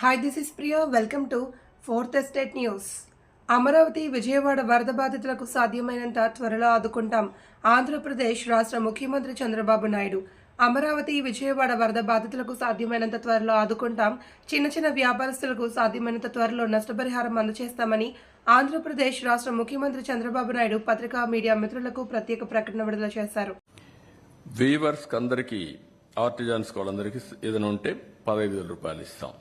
Hi this is Priya welcome to fourth estate news Amaravati Vijayawada వరద బాధితులకు సాధ్యమైనంత త్వరలో ఆదుకుంటాం. ఆంధ్రప్రదేశ్ రాష్ట్ర ముఖ్యమంత్రి చంద్రబాబు నాయుడు. అమరావతి విజయవాడ వరద బాధితులకు సాధ్యమైనంత త్వరలో ఆదుకుంటాం. చిన్న చిన్న వ్యాపారస్తులకు సాధ్యమైనంత త్వరలో నష్టపరిహారం అందజేస్తామని ఆంధ్రప్రదేశ్ రాష్ట్ర ముఖ్యమంత్రి చంద్రబాబు నాయుడు పత్రికా మీడియా మిత్రులకు ప్రత్యేక ప్రకటన విడుదల చేశారు. వీవర్స్కి అందరికీ ఆర్టిజాన్స్ వాళ్ళందరికీ ఏదైనా ఉంటే పదహైదు వేల రూపాయలు ఇస్తాం.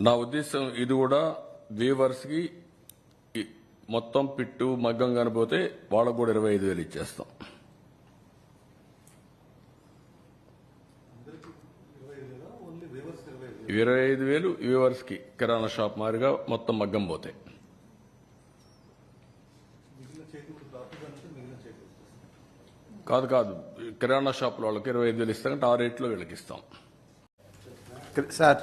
నా ఉద్దేశం ఇది కూడా వీవర్స్కి మొత్తం పిట్టు మగ్గం కనిపోతే వాళ్ళకు కూడా ఇరవై ఐదు వేలు ఇచ్చేస్తాం. ఇరవై ఐదు వేలు? వీవర్స్కి కిరాణా షాప్ మాదిరిగా మొత్తం మగ్గం పోతాయి కాదు కాదు. కిరాణా షాపుల వాళ్ళకి ఇరవై ఐదు వేలు ఇస్తామంటే ఆ రేట్లో వీళ్ళకి ఇస్తాం. సార్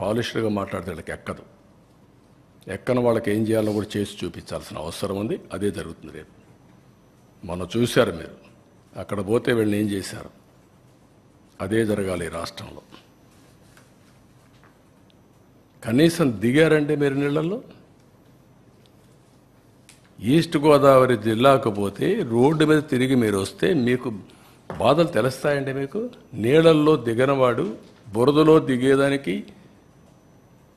పాలిష్డ్గా మాట్లాడితే వాళ్ళకి ఎక్కదు. ఎక్కని వాళ్ళకి ఏం చేయాలో కూడా చేసి చూపించాల్సిన అవసరం ఉంది. అదే జరుగుతుంది రేపు. మొన్న చూశారు మీరు. అక్కడ పోతే వీళ్ళని ఏం చేశారు? అదే జరగాలి ఈ రాష్ట్రంలో. కనీసం దిగారంటే మీరు నీళ్ళల్లో? ఈస్ట్ గోదావరి జిల్లాకు పోతే రోడ్డు మీద తిరిగి మీరు వస్తే మీకు బాధలు తెలుస్తాయండి మీకు? నీళ్ళల్లో దిగనవాడు బురదలో దిగేదానికి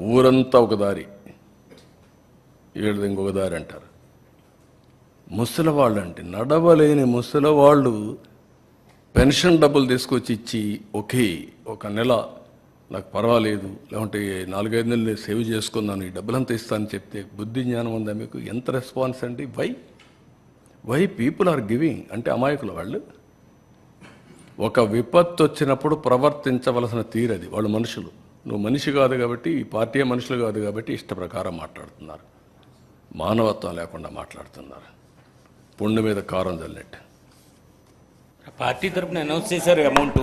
ఊరంతా ఒక దారి. ఏడుది ఇంకొక దారి అంటారు. ముసలివాళ్ళు అంటే నడవలేని ముసలివాళ్ళు పెన్షన్ డబ్బులు తీసుకొచ్చి ఇచ్చి ఒకే ఒక నెల నాకు పర్వాలేదు లేకుంటే నాలుగైదు నెలలు సేవ్ చేసుకున్నాను ఈ డబ్బులంతా ఇస్తాను చెప్తే బుద్ధి జ్ఞానం ఉందా మీకు? ఎంత రెస్పాన్స్ అండి? Why? Why people are giving? అంటే అమాయకులు వాళ్ళు. ఒక విపత్తు వచ్చినప్పుడు ప్రవర్తించవలసిన తీరది వాళ్ళు మనుషులు. నువ్వు మనిషి కాదు కాబట్టి ఈ పార్టీ మనుషులు కాదు కాబట్టి ఇష్ట ప్రకారం మాట్లాడుతున్నారు. మానవత్వం లేకుండా మాట్లాడుతున్నారు. పుండు మీద కారం చల్లినట్టు పార్టీ తరఫున అనౌన్స్ చేశారు అమౌంట్.